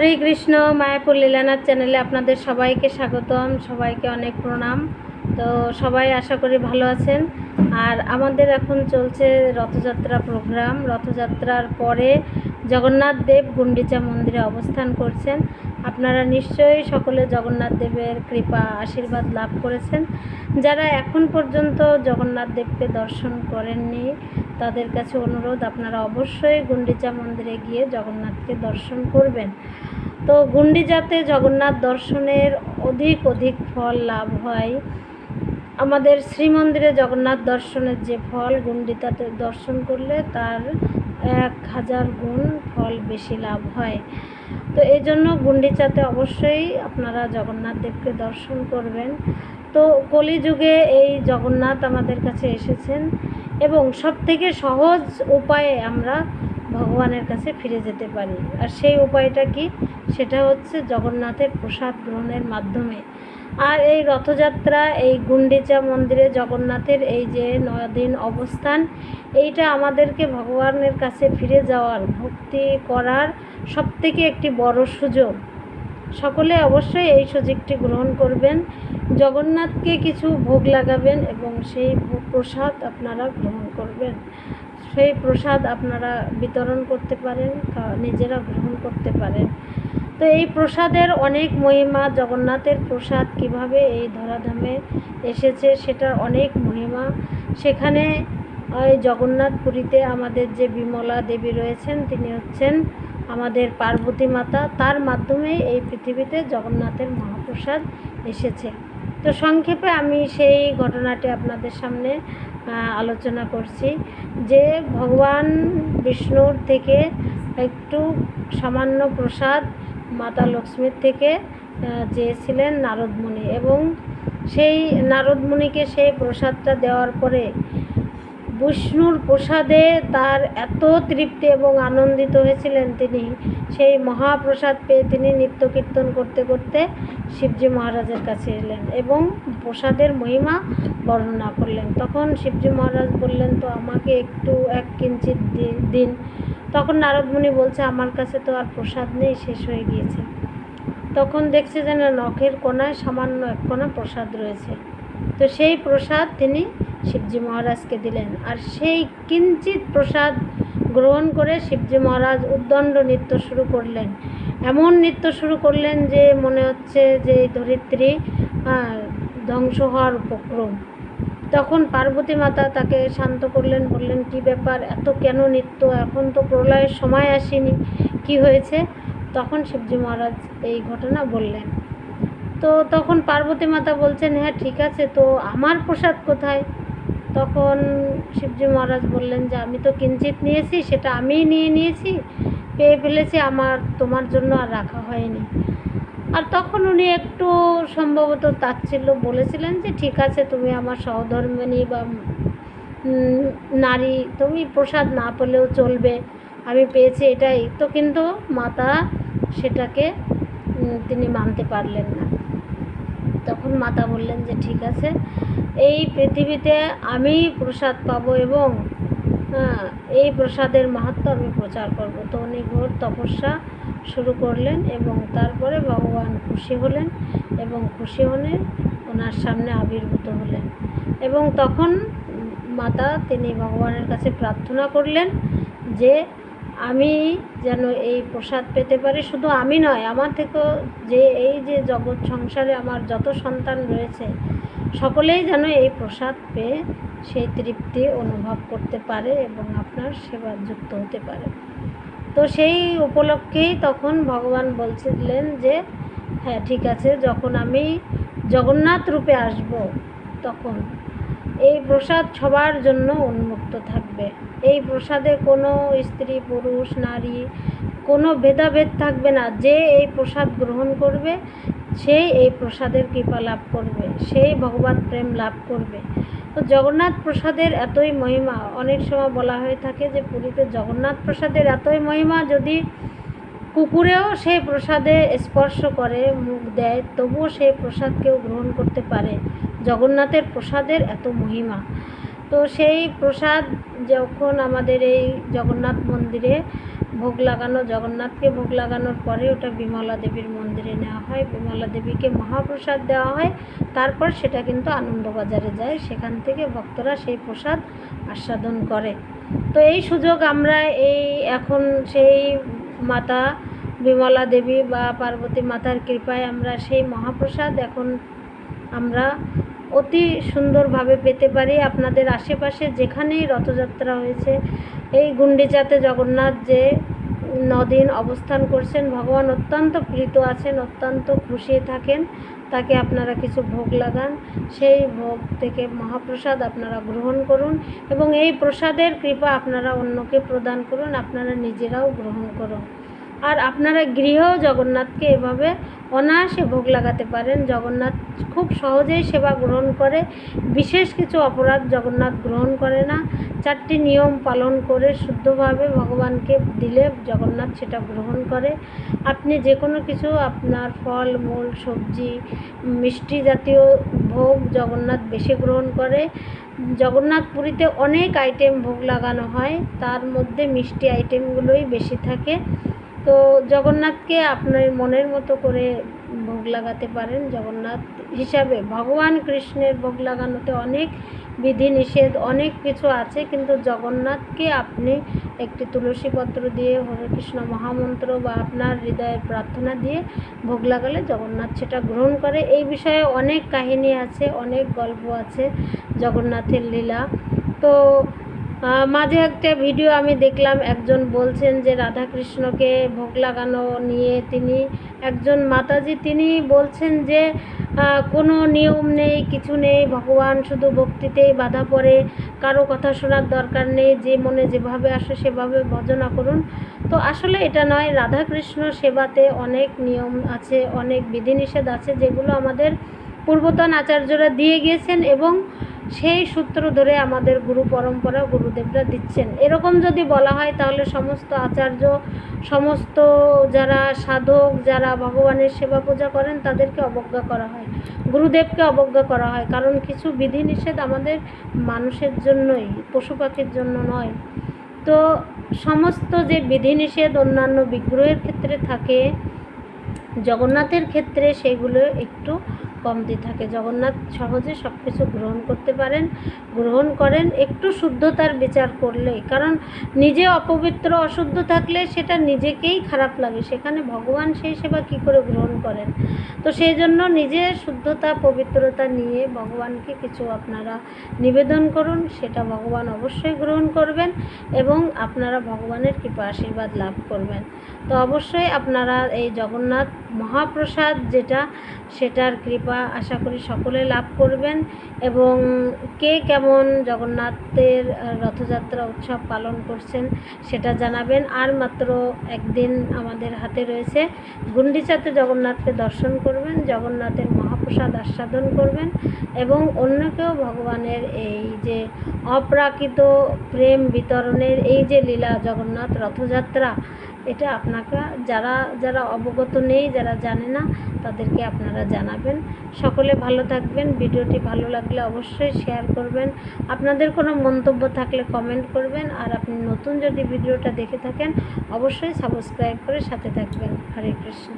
হরে কৃষ্ণ, মায়াপুর লীলানাথ চ্যানেলে আপনাদের সবাইকে স্বাগতম, সবাইকে অনেক প্রণাম। তো সবাই আশা করি ভালো আছেন। আর আমাদের এখন চলছে রথযাত্রা প্রোগ্রাম রথযাত্রার পরে জগন্নাথ দেব গুন্ডিচা মন্দিরে অবস্থান করছেন। আপনারা নিশ্চয়ই সকলে জগন্নাথ দেবের কৃপা, আশীর্বাদ লাভ করেছেন। যারা এখন পর্যন্ত জগন্নাথ দেবকে দর্শন করেননি, তাদের কাছে অনুরোধ, আপনারা অবশ্যই গুন্ডিচা মন্দিরে গিয়ে জগন্নাথকে দর্শন করবেন। তো গুন্ডিচাতে জগন্নাথ দর্শনের অধিক অধিক ফল লাভ হয়। আমাদের শ্রীমন্দিরে জগন্নাথ দর্শনের যে ফল গুন্ডিতাতে দর্শন করলে তার এক হাজার গুণ ফল বেশি লাভ হয়। তো এই জন্য গুন্ডিচাতে অবশ্যই আপনারা জগন্নাথ দেবকে দর্শন করবেন। তো কলিযুগে এই জগন্নাথ আমাদের কাছে এসেছেন এবং সব থেকে সহজ উপায়ে আমরা ভগবানের কাছে ফিরে যেতে পারি। আর সেই উপায়টা কি? সেটা হচ্ছে জগন্নাথের প্রসাদ গ্রহণের মাধ্যমে। আর এই রথযাত্রা, এই গুন্ডিচা মন্দিরে জগন্নাথের এই যে নয় দিন অবস্থান, এইটা আমাদেরকে ভগবানের কাছে ফিরে যাওয়ার, ভক্তি করার সবথেকে একটি বড় সুযোগ। সকলে অবশ্যই এই সুযোগটি গ্রহণ করবেন। জগন্নাথকে কিছু ভোগ লাগাবেন এবং সেই প্রসাদ আপনারা গ্রহণ করবেন। সেই প্রসাদ আপনারা বিতরণ করতে পারেন নিজেরা গ্রহণ করতে পারেন। তো এই প্রসাদের অনেক মহিমা, জগন্নাথের প্রসাদ কীভাবে এই ধরাধামে এসেছে সেটার অনেক মহিমা। সেখানে, ওই জগন্নাথ পুরীতে আমাদের যে বিমলা দেবী রয়েছেন, তিনি হচ্ছেন আমাদের পার্বতী মাতা। তার মাধ্যমেই এই পৃথিবীতে জগন্নাথের মহাপ্রসাদ এসেছে। তো সংক্ষেপে আমি সেই ঘটনাটি আপনাদের সামনে আলোচনা করছি যে ভগবান বিষ্ণুর থেকে একটু সামান্য প্রসাদ মাতা লক্ষ্মীর থেকে চেয়েছিলেন নারদমুনি এবং সেই নারদমুনিকে সেই প্রসাদটা দেওয়ার পরে বিষ্ণুর প্রসাদে তার এত তৃপ্তি এবং আনন্দিত হয়েছিলেন তিনি। সেই মহাপ্রসাদ পেয়ে তিনি নিত্য কীর্তন করতে করতে শিবজি মহারাজের কাছে এলেন এবং প্রসাদের মহিমা বর্ণনা করলেন। তখন শিবজি মহারাজ বললেন, তো আমাকে একটু এক কিঞ্চিত দিন তখন নারদমুনি বলছে, আমার কাছে তো আর প্রসাদ নেই, শেষ হয়ে গিয়েছে। তখন দেখছে যে না নখের কোনায় সামান্য এক কোনা প্রসাদ রয়েছে। তো সেই প্রসাদ তিনি শিবজি মহারাজকে দিলেন। আর সেই কিঞ্চিত প্রসাদ গ্রহণ করে শিবজি মহারাজ উদ্দণ্ড নৃত্য শুরু করলেন। এমন নৃত্য শুরু করলেন যে মনে হচ্ছে যে ধরিত্রী ধ্বংস হওয়ার উপক্রম। তখন পার্বতী মাতা তাকে শান্ত করলেন, বললেন, কি ব্যাপার? এত কেন নৃত্য? এখন তো প্রলয়ের সময় আসেনি। কি হয়েছে? তখন শিবজি মহারাজ এই ঘটনা বললেন। তো তখন পার্বতী মাতা বলছেন হ্যাঁ ঠিক আছে, তো আমার প্রসাদ কোথায়? তখন শিবজি মহারাজ বললেন যে, আমি তো কিঞ্চিত নিয়েছি, সেটা আমিই নিয়ে নিয়েছি, পেয়ে ফেলেছি, আমার তোমার জন্য আর রাখা হয়নি। আর তখন উনি একটু সম্ভবত তাচ্ছিল্য বলেছিলেন যে ঠিক আছে তুমি আমার সহধর্মিনী বা নারী তুমি প্রসাদ না পেলেও চলবে। আমি পেয়েছি এটাই। তো কিন্তু মাতা সেটাকে তিনি মানতে পারলেন না। তখন মাতা বললেন যে ঠিক আছে এই পৃথিবীতে আমি প্রসাদ পাবো এবং হ্যাঁ, এই প্রসাদের মাহাত্ম আমি প্রচার করব। তো উনি ঘোর তপস্যা শুরু করলেন এবং তারপরে ভগবান খুশি হলেন এবং খুশি হলে ওনার সামনে আবির্ভূত হলেন। এবং তখন মাতা তিনি ভগবানের কাছে প্রার্থনা করলেন যে, আমি যেন এই প্রসাদ পেতে পারি। শুধু আমি নয়, আমার থেকেও যে এই যে জগৎ সংসারে আমার যত সন্তান রয়েছে, সকলেই যেন এই প্রসাদ পেয়ে সেই তৃপ্তি অনুভব করতে পারে এবং আপনার সেবা যুক্ত হতে পারে। তো সেই উপলক্ষেই তখন ভগবান বলছিলেন যে হ্যাঁ ঠিক আছে, যখন আমি জগন্নাথ রূপে আসব, তখন এই প্রসাদ সবার জন্য উন্মুক্ত থাকবে। এই প্রসাদে কোনো স্ত্রী, পুরুষ, নারী, কোনো ভেদাভেদ থাকবে না। যে এই প্রসাদ গ্রহণ করবে, সেই এই প্রসাদের কৃপা লাভ করবে। সেই ভগবান প্রেম লাভ করবে। তো জগন্নাথ প্রসাদের এতই মহিমা। অনেক সময় বলা হয়ে থাকে যে পুরীতে জগন্নাথ প্রসাদের এতই মহিমা যদি কুকুরেও সেই প্রসাদে স্পর্শ করে, মুখ দেয়, তবুও সেই প্রসাদ কেউ গ্রহণ করতে পারে। জগন্নাথের প্রসাদের এত মহিমা। তো সেই প্রসাদ যখন আমাদের এই জগন্নাথ মন্দিরে ভোগ লাগানো, জগন্নাথকে ভোগ লাগানোর পরে ওটা বিমলা দেবীর মন্দিরে নেওয়া হয়। বিমলা দেবীকে মহাপ্রসাদ দেওয়া হয়। তারপর সেটা কিন্তু আনন্দবাজারে যায়। সেখান থেকে ভক্তরা সেই প্রসাদ আস্বাদন করে। তো এই সুযোগ আমরা এই এখন সেই মাতা বিমলা দেবী বা পার্বতী মাতার কৃপায় আমরা সেই মহাপ্রসাদ এখন আমরা অতি সুন্দরভাবে পেতে পারি। আপনাদের আশেপাশে যেখানেই রথযাত্রা হয়েছে এই গুন্ডিচাতে জগন্নাথ যে নদিন অবস্থান করছেন, ভগবান অত্যন্ত প্রীত আছেন, অত্যন্ত খুশি থাকেন, তাকে আপনারা কিছু ভোগ লাগান। সেই ভোগ থেকে মহাপ্রসাদ আপনারা গ্রহণ করুন এবং এই প্রসাদের কৃপা আপনারা অন্যকে প্রদান করুন, আপনারা নিজেরাও গ্রহণ করুন। আর আপনারা গৃহেও জগন্নাথকে এভাবে অনায়াসে ভোগ লাগাতে পারেন। জগন্নাথ খুব সহজেই সেবা গ্রহণ করে। বিশেষ কিছু অপরাধ জগন্নাথ গ্রহণ করে না। চারটি নিয়ম পালন করে শুদ্ধভাবে ভগবানকে দিলে জগন্নাথ সেটা গ্রহণ করে। আপনি যে কোনো কিছু, আপনার ফল, মূল, সবজি, মিষ্টি জাতীয় ভোগ জগন্নাথ বেশি গ্রহণ করে। জগন্নাথ পুরীতে অনেক আইটেম ভোগ লাগানো হয়। তার মধ্যে মিষ্টি আইটেমগুলোই বেশি থাকে। তো জগন্নাথকে আপনার মনের মতো করে ভোগ লাগাতে পারেন। জগন্নাথ হিসাবে ভগবান কৃষ্ণের ভোগ লাগানোতে অনেক বিধি নিষেধ, অনেক কিছু আছে। কিন্তু জগন্নাথকে আপনি একটি তুলসী পত্র দিয়ে, হরে কৃষ্ণ মহামন্ত্র বা আপনার হৃদয়ের প্রার্থনা দিয়ে ভোগ লাগালে জগন্নাথ সেটা গ্রহণ করে। এই বিষয়ে অনেক কাহিনী আছে, অনেক গল্প আছে জগন্নাথের লীলা। তো মাঝে একটা ভিডিও আমি দেখলাম, একজন বলছেন যে রাধাকৃষ্ণকে ভোগ লাগানো নিয়ে তিনি, একজন মাতাজি তিনি বলছেন যে কোনো নিয়ম নেই, কিছু নেই, ভগবান শুধু ভক্তিতেই বাধা পড়ে, কারও কথা শোনার দরকার নেই, যে মনে যেভাবে আসে সেভাবে ভজনা করুন। তো আসলে এটা নয়, রাধাকৃষ্ণ সেবাতে অনেক নিয়ম আছে, অনেক বিধিনিষেধ আছে, যেগুলো আমাদের পূর্বতন আচার্যরা দিয়ে গিয়েছেন এবং সেই সূত্র ধরে আমাদের গুরু পরম্পরা গুরুদেবরা দিচ্ছেন। এরকম যদি বলা হয় তাহলে সমস্ত আচার্য, সমস্ত যারা সাধক, যারা ভগবানের সেবা পূজা করেন তাদেরকে অবজ্ঞা করা হয়। গুরুদেবকে অবজ্ঞা করা হয়। কারণ কিছু বিধিনিষেধ আমাদের মানুষের জন্যই, পশু পাখির জন্য নয়। তো সমস্ত যে বিধিনিষেধ অন্যান্য বিগ্রহের ক্ষেত্রে থাকে, জগন্নাথের ক্ষেত্রে সেগুলো একটু কমতি থাকে। জগন্নাথ সহজে সব কিছু গ্রহণ করতে পারেন, গ্রহণ করেন। একটু শুদ্ধতার বিচার করলে, কারণ নিজে অপবিত্র, অশুদ্ধ থাকলে সেটা নিজেকেই খারাপ লাগে। সেখানে ভগবান সেই সেবা কী করে গ্রহণ করেন? তো সেই জন্য নিজে শুদ্ধতা, পবিত্রতা নিয়ে ভগবানকে কিছু আপনারা নিবেদন করুন। সেটা ভগবান অবশ্যই গ্রহণ করবেন এবং আপনারা ভগবানের কৃপা, আশীর্বাদ লাভ করবেন। তো অবশ্যই আপনারা এই জগন্নাথ মহাপ্রসাদ যেটা, সেটার কৃপা আশা করি সকলে লাভ করবেন এবং কে কেমন জগন্নাথের রথযাত্রা উৎসব পালন করছেন সেটা জানাবেন। আর মাত্র একদিন আমাদের হাতে রয়েছে গুন্ডিচাতে জগন্নাথকে দর্শন করবেন, জগন্নাথের মহাপ্রসাদ আস্বাদন করবেন এবং অন্যকেও ভগবানের এই যে অপ্রাকৃত প্রেম বিতরণের এই যে লীলা জগন্নাথ রথযাত্রা এটা আপনাকে, যারা যারা অবগত নেই, যারা জানে না, তাদেরকে আপনারা জানাবেন। সকলে ভালো থাকবেন। ভিডিওটি ভালো লাগলে অবশ্যই শেয়ার করবেন। আপনাদের কোনো মন্তব্য থাকলে কমেন্ট করবেন। আর আপনি নতুন যদি ভিডিওটা দেখে থাকেন, অবশ্যই সাবস্ক্রাইব করে সাথে থাকবেন। হরে কৃষ্ণ।